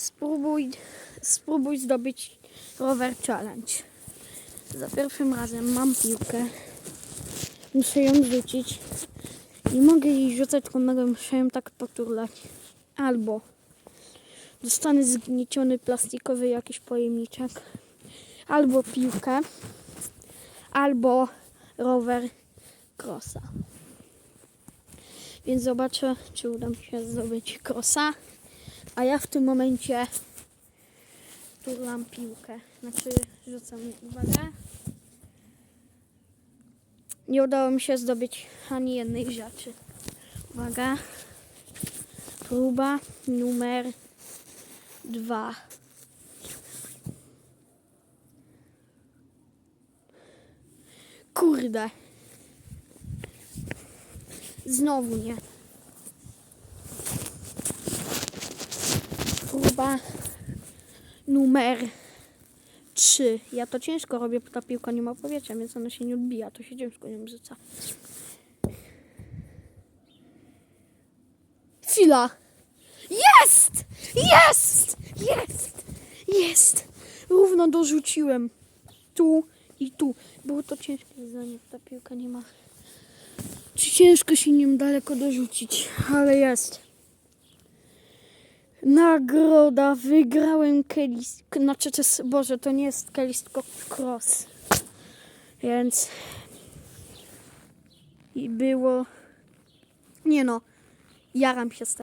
Spróbuj, spróbuj zdobyć rower challenge. Za pierwszym razem mam piłkę. Muszę ją rzucić. Nie mogę jej rzucać, tylko nogą muszę ją tak poturlać. Albo dostanę zgnieciony plastikowy jakiś pojemniczek. Albo piłkę. Albo rower crossa. Więc zobaczę, czy uda mi się zdobyć crossa. A ja w tym momencie turlam piłkę. Znaczy rzucam uwagę. Nie udało mi się zdobyć ani jednej rzeczy. Uwaga. Próba numer dwa. Kurde. Znowu nie. Próba numer 3. Ja to ciężko robię, bo ta piłka nie ma powietrza, więc ona się nie odbija. To się ciężko nią rzuca. Chwila. Jest! Jest! Jest! Jest! Równo dorzuciłem. Tu i tu. Było to ciężkie zadanie, ta piłka nie ma. Ciężko się nim daleko dorzucić, ale jest. Nagroda, wygrałem Kelis. Znaczy, to jest, Boże, to nie jest Kelis, tylko Cross. Więc. I było. Nie no, jaram się z.